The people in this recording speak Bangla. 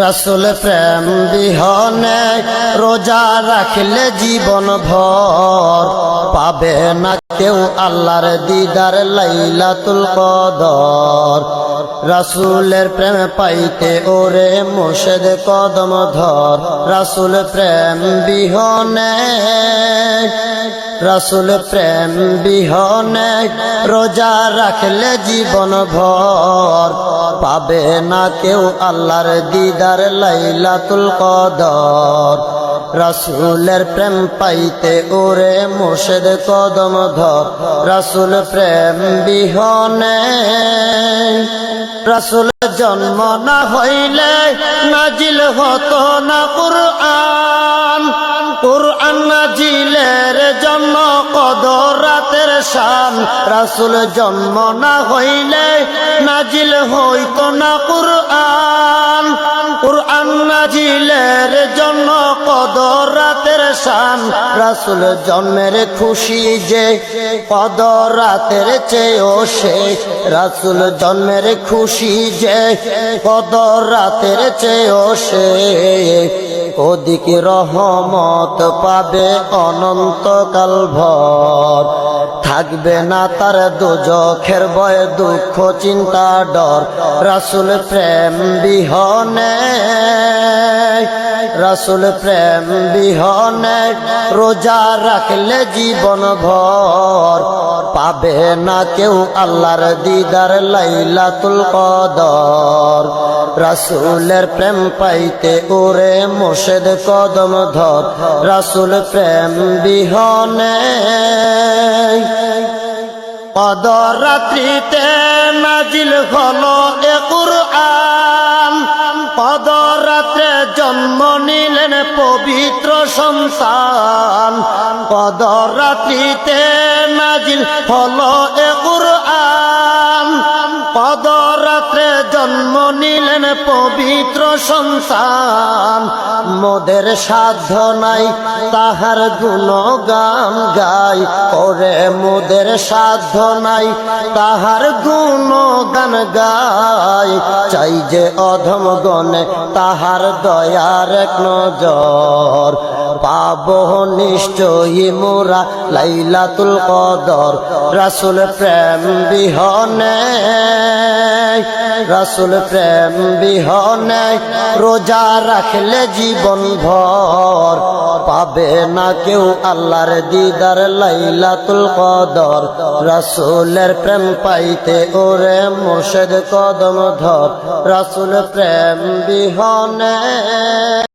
রসুল প্রেম বিহনে রোজা রাখলে জীবন ভর। পাবে না কেউ আল্লাহর দিদার লাইলাতুল কদর। রাসুলের প্রেম পাইতে ওরে মোর্শেদ কদম ধর। রাসুল প্রেম বিহনে, রাসুল প্রেম বিহনে, রোজা রাখলে জীবন ভর। পাবে না কেউ আল্লাহর দিদার লাইলাতুল কদর। রাসুলের প্রেম পাইতে ওরে মোর্শেদ কদম ধর। রাসুল প্রেম বিহনে রাসুল জন্ম না হইলে নাজিল হতো না কুরআন। কুরআন নাজিলের জন্ম কদ রাতের শান। রাসুল জন্ম না হইলে নাজিল হইতো না কুরআন। কুরআন নাজিলের শান। রাসুল জন্মের খুশি যে কদর রাতের চেয়েও সে রাসুল জন্মের খুশি যে কদর রাতের চেয়েও সে ওদিকে রহমত পাবে অনন্তকাল ভর। থাকবে না তার দুজখের ভয় দুঃখ, চিন্তা, ডর। রাসুল প্রেম বিহনে রাসুল প্রেম বিহনে রোজা রাখলে জীবন ভর। পাবে না কেউ আল্লাহর দিদার লাইলাতুল কদর। রাসুলের প্রেম পাইতে ওরে মোর্শেদ কদম ধর। রাসুল প্রেম বিহনে কদর রাত্রিতে নাজিল হলো এ কুরআন। কদর রাত্রে জন্ম নিলেন পবিত্র সন্তান। কদর রাত্রিতে নাজিল হল এ কুরআন। কদর রাত্রে জন্ম নিলেন পবিত্র সন্তান। মোদের সাধ্য নাই, তাহার গুণগান গাই। ওরে মোদের সাধ্য নাই, তাহার গুণগান গাই। চাই যে অধম গণে তাহার দয়ার এক নজর। পাব নিশ্চয়ই মোরা লাইলাতুল কদর। রাসুল প্রেম বিহনে, রাসুল প্রেম বিহনে, রোজা রাখলে জীবন ভর পাবে না কেউ আল্লাহর দিদার লাইলাতুল কদর। রাসুলের প্রেম পাইতে ওরে মোর্শেদ কদম ধর। রাসুল প্রেম বিহনে